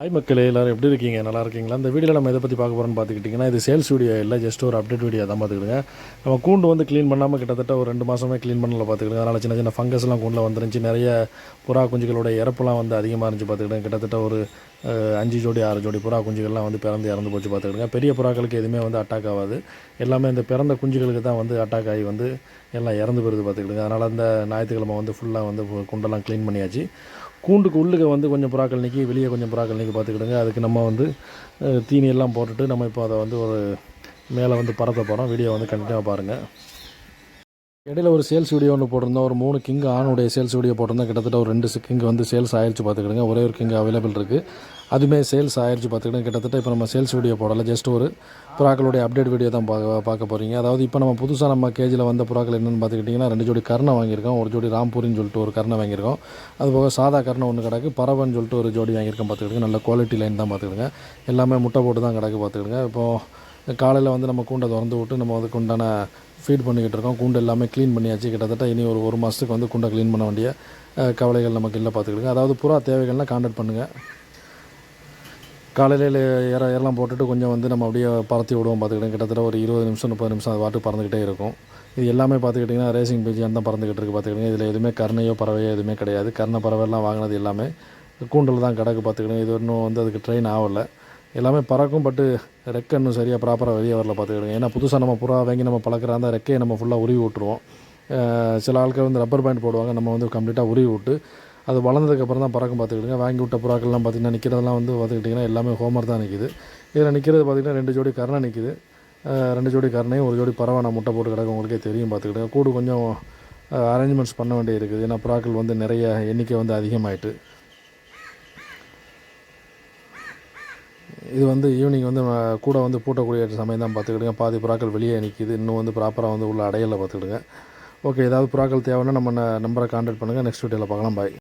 Hi மக்களே எல்லோரும் எப்படி இருக்கீங்க? நல்லா இருக்கீங்களா? இந்த வீடியோவில் நம்ம எதை பற்றி பார்க்க போகிறோம்னு பார்த்துக்கிட்டிங்கன்னா இது சேல்ஸ் வீடியோ இல்லை ஜஸ்ட் ஒரு அப்டேட் வீடியோ தான் பார்த்துக்கிடுங்க. நம்ம கூண்டு வந்து க்ளீன் பண்ணாமல் கிட்டத்தட்ட ஒரு ரெண்டு மாதமே க்ளீன் பண்ணல பார்த்துக்கிடுங்க. அதனால் சின்ன சின்ன ஃபங்கஸ்லாம் கூண்டில் வந்துருந்துச்சு. நிறைய புறா குஞ்சுகளோட இறப்புலாம் வந்து அதிகமாக இருந்துச்சு பார்த்துக்கிடுங்க. கிட்டத்தட்ட ஒரு அஞ்சு ஜோடி ஆறு ஜோடி புறா குஞ்சுகள்லாம் வந்து பிறந்து இறந்து போச்சு பார்த்துக்கிடுங்க. பெரிய புறாக்களுக்கு எதுவுமே வந்து அட்டாக் ஆகாது. எல்லாமே இந்த பிறந்த குஞ்சுகளுக்கு தான் வந்து அட்டாக் ஆகி வந்து எல்லாம் இறந்து போயிருது பார்த்துக்கிடுங்க. அதனால் அந்த ஞாயிற்றுக்கிழமை வந்து ஃபுல்லாக வந்து குண்டெல்லாம் க்ளீன் பண்ணியாச்சு. கூண்டுக்கு உள்ளுக்கு வந்து கொஞ்சம் புறாக்கள் நிற்கி வெளியே கொஞ்சம் புறாக்கள் நிற்கி பார்த்துக்கிடுங்க. அதுக்கு நம்ம வந்து தீனியெல்லாம் தீனி எல்லாம் போட்டுட்டு நம்ம இப்போ அதை வந்து ஒரு மேலே வந்து பறக்க போகிறோம் வீடியோ வந்து கண்டினியூவாக பாருங்கள் இடையில ஒரு சேல்ஸ் வீடியோ ஒன்று போட்டிருந்தோம். ஒரு மூணு கிங் ஆணுடைய சேல்ஸ் வீடியோ போட்டிருந்தோம். கிட்டத்தட்ட ஒரு ரெண்டு கிங் வந்து சேல்ஸ் ஆயிடுச்சு பார்த்துக்கிடுங்க. ஒரே ஒரு கிங் அவைலபிள் இருக்குது அதுவுமே சேல்ஸ் ஆயிடுச்சு பார்த்துக்கிட்டோம் கிட்டத்தட்ட இப்போ நம்ம சேல்ஸ் வீடியோ போடலை ஜஸ்ட் ஒரு புறாக்களுடைய அப்டேட் வீடியோ தான் பார்க்க பார்க்க போகிறீங்க அதாவது இப்போ நம்ம புதுசாக நம்ம கேஜியில் வந்த புறாக்கள் என்னென்னு பார்த்துக்கிட்டிங்கன்னா ரெண்டு ஜோடி கர்ணை வாங்கியிருக்கோம் ஒரு ஜோடி ராம்பூரின்னு சொல்லிட்டு ஒரு கர்ணை வாங்கியிருக்கோம். அது போக சாதா கர்ணை ஒன்று கிடக்கு பறவைன்னு சொல்லிட்டு ஒரு ஜோடி வாங்கியிருக்கோம் பார்த்துக்கிடுங்க நல்ல குவாலிட்டி லைன் தான் பார்த்துக்கிடுங்க எல்லாமே முட்டை போட்டு தான் கிடக்கு பார்த்துக்கிடுங்க இப்போது காலையில் வந்து நம்ம கூண்டை திறந்து விட்டு நம்ம அதுக்கு உண்டான ஃபீட் பண்ணிக்கிட்டு இருக்கோம். கூண்டு எல்லாமே க்ளீன் பண்ணியாச்சு. கிட்டத்தட்ட இனி ஒரு ஒரு மாதத்துக்கு வந்து கூண்டை க்ளீன் பண்ண வேண்டிய கவலைகள் நமக்கு இல்லை பார்த்துக்கிடுங்க அதாவது புறா தேவைகள்லாம் கான்டாக்ட் பண்ணுங்கள் காலையில் இற இறலாம் போட்டுட்டு கொஞ்சம் வந்து நம்ம அப்படியே பறத்தி விடுவோம் பார்த்துக்கிட்டேன் கிட்டத்தட்ட ஒரு இருபது நிமிஷம் முப்பது நிமிஷம் அது பாட்டு பறந்துக்கிட்டே இருக்கும். இது எல்லாமே பார்த்துக்கிட்டிங்கன்னா ரேசிங் பிஜியான் தான் பறந்துக்கிட்டு இருக்குது பார்த்துக்கிட்டிங்க இதில் எதுவுமே கருணையோ பறவையோ எதுவுமே கிடையாது. கருணை பறவைலாம் வாங்கினது எல்லாமே கூண்டில் தான் கிடக்கு பார்த்துக்கிட்டேன் இது இன்னும் வந்து அதுக்கு ட்ரெயின் ஆகலை. எல்லாமே பறக்கும் பட்டு ரெக்கை இன்னும் சரியாக ப்ராப்பராக வெளியே வரல பார்த்துக்கிடுங்க ஏன்னா புதுசாக நம்ம புறா வாங்கி நம்ம பழக்கிற அந்த ரெக்கையை நம்ம ஃபுல்லாக உருவி விட்டுருவோம். சில ஆட்கள் வந்து ரப்பர் பேண்ட் போடுவாங்க. நம்ம வந்து கம்ப்ளீட்டாக உருவி விட்டு அது வளர்ந்ததுக்கப்புறம் தான் பறக்கும் பார்த்துக்கிடுங்க வாங்கி விட்ட புறாக்கள்லாம் பார்த்திங்கன்னா நிற்கிறதெல்லாம் வந்து பார்த்துக்கிட்டிங்கன்னா எல்லாமே ஹோமர் தான் நிற்கிது இதில் நிற்கிறது பார்த்திங்கன்னா ரெண்டு ஜோடி கரணை நிற்கிது ரெண்டு ஜோடி கருணையும் ஒரு ஜோடி பறவை நான் முட்டை போட்டு கிடக்கு உங்களுக்கே தெரியும் பார்த்துக்கிடுங்க கூடு கொஞ்சம் அரேஞ்ச்மெண்ட்ஸ் பண்ண வேண்டியது இருக்குது ஏன்னா புறாக்கள் வந்து நிறைய எண்ணிக்கை வந்து அதிகமாயிட்டு. இது வந்து ஈவினிங் வந்து கூட வந்து பூட்டக்கூடிய சமயம் தான் பார்த்துக்கிடுங்க பாதி புறாக்கள் வெளியே நிற்கிது இன்னும் வந்து ப்ராப்பராக வந்து உள்ள அடையலை பார்த்துக்கிடுங்க. ஓகே ஏதாவது புறாக்கள் தேவைன்னா நம்ம நம்பரை கான்டாக்ட் பண்ணுங்கள் நெக்ஸ்ட் வீடியோவில் பார்க்கலாம். பாய்